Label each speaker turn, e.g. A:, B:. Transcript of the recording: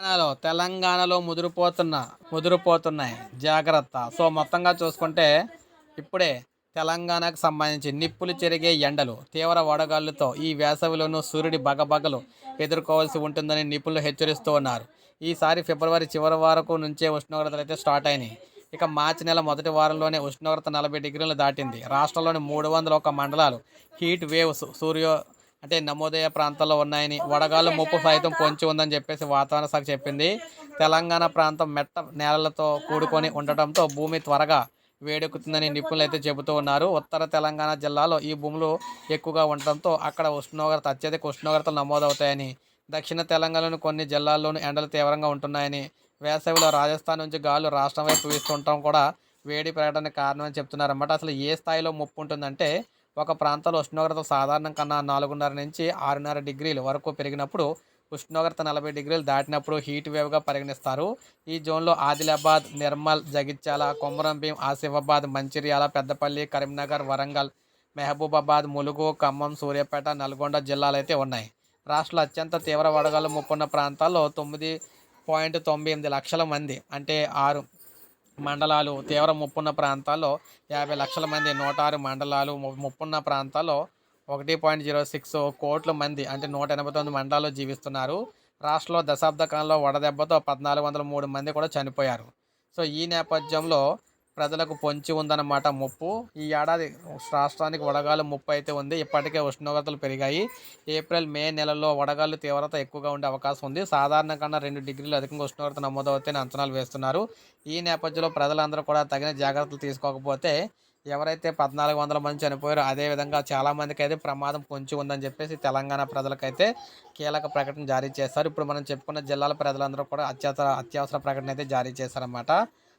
A: తెలంగాణలో తెలంగాణలో ముదిరిపోతున్న ముదిరిపోతున్నాయి. జాగ్రత్త. సో మొత్తంగా చూసుకుంటే ఇప్పుడే తెలంగాణకు సంబంధించి నిప్పులు చెరిగే ఎండలు తీవ్ర వడగాళ్ళతో ఈ వేసవిలోనూ సూర్యుడి బగబగలు ఎదుర్కోవాల్సి ఉంటుందని నిపుణులు హెచ్చరిస్తూ ఉన్నారు. ఈసారి ఫిబ్రవరి చివరి వరకు నుంచే ఉష్ణోగ్రతలు అయితే స్టార్ట్ అయినాయి. ఇక మార్చి నెల మొదటి వారంలోనే ఉష్ణోగ్రత నలభై డిగ్రీలు దాటింది. రాష్ట్రంలోని మూడు వందల ఒక మండలాలు హీట్ వేవ్స్ సూర్యో అంటే నమోదయ ప్రాంతాల్లో ఉన్నాయని వడగాలు ముప్పు సైతం పొంచి ఉందని చెప్పేసి వాతావరణ శాఖ చెప్పింది. తెలంగాణ ప్రాంతం మెట్ట నేలలతో కూడుకొని ఉండటంతో భూమి త్వరగా వేడెక్కుతుందని నిపుణులు అయితే చెబుతూ ఉన్నారు. ఉత్తర తెలంగాణ జిల్లాలో ఈ భూములు ఎక్కువగా ఉండటంతో అక్కడ ఉష్ణోగ్రత అత్యధిక ఉష్ణోగ్రతలు నమోదవుతాయని దక్షిణ తెలంగాణలోని కొన్ని జిల్లాల్లోనూ ఎండలు తీవ్రంగా ఉంటున్నాయని వేసవిలో రాజస్థాన్ నుంచి గాలు రాష్ట్రం వైపు వీస్తుండటం కూడా వేడి పెరగడానికి కారణం అని చెప్తున్నారు అన్నమాట అసలు ఏ స్థాయిలో ముప్పు ఉంటుందంటే ఒక ప్రాంతంలో ఉష్ణోగ్రత సాధారణం కన్నా నాలుగున్నర నుంచి ఆరున్నర డిగ్రీల వరకు పెరిగినప్పుడు ఉష్ణోగ్రత నలభై డిగ్రీలు దాటినప్పుడు హీట్ వేవ్గా పరిగణిస్తారు. ఈ జోన్లో ఆదిలాబాద్ నిర్మల్ జగిత్యాల కొమరంభీం ఆసిఫాబాద్ మంచిర్యాల పెద్దపల్లి కరీంనగర్ వరంగల్ మహబూబాబాద్ ములుగు ఖమ్మం సూర్యాపేట నల్గొండ జిల్లాలు అయితే ఉన్నాయి. రాష్ట్రంలో అత్యంత తీవ్ర వడగాలు ముప్పున్న ప్రాంతాల్లో తొమ్మిది పాయింట్ తొంభై ఎనిమిది లక్షల మంది అంటే ఆరు మండలాలు తీవ్ర ముప్పున్న ప్రాంతాల్లో యాభై లక్షల మంది నూట ఆరు మండలాలు ముప్పున్న ప్రాంతాల్లో ఒకటి పాయింట్ జీరో సిక్స్ కోట్ల మంది అంటే నూట ఎనభై తొమ్మిది మండలాల్లో జీవిస్తున్నారు. రాష్ట్రంలో దశాబ్ద కాలంలో వడదెబ్బతో పద్నాలుగు వందల మూడు మంది కూడా చనిపోయారు. సో ఈ నేపథ్యంలో ప్రజలకు పొంచి ఉందన్నమాట ముప్పు. ఈ ఏడాది రాష్ట్రానికి వడగాలు ముప్పు అయితే ఉంది. ఇప్పటికే ఉష్ణోగ్రతలు పెరిగాయి. ఏప్రిల్ మే నెలలో వడగాలు తీవ్రత ఎక్కువగా ఉండే అవకాశం ఉంది. సాధారణ కన్నా రెండు డిగ్రీలు అధికంగా ఉష్ణోగ్రత నమోదవుతాయని అంచనాలు వేస్తున్నారు. ఈ నేపథ్యంలో ప్రజలందరూ కూడా తగిన జాగ్రత్తలు తీసుకోకపోతే ఎవరైతే పద్నాలుగు వందల మంది చనిపోయారో అదేవిధంగా చాలామందికి అయితే ప్రమాదం పొంచి ఉందని చెప్పేసి తెలంగాణ ప్రజలకైతే కీలక ప్రకటన జారీ చేస్తారు ఇప్పుడు మనం చెప్పుకున్న జిల్లాల ప్రజలందరూ కూడా అత్యవసర అత్యవసర ప్రకటన అయితే జారీ చేశారన్నమాట.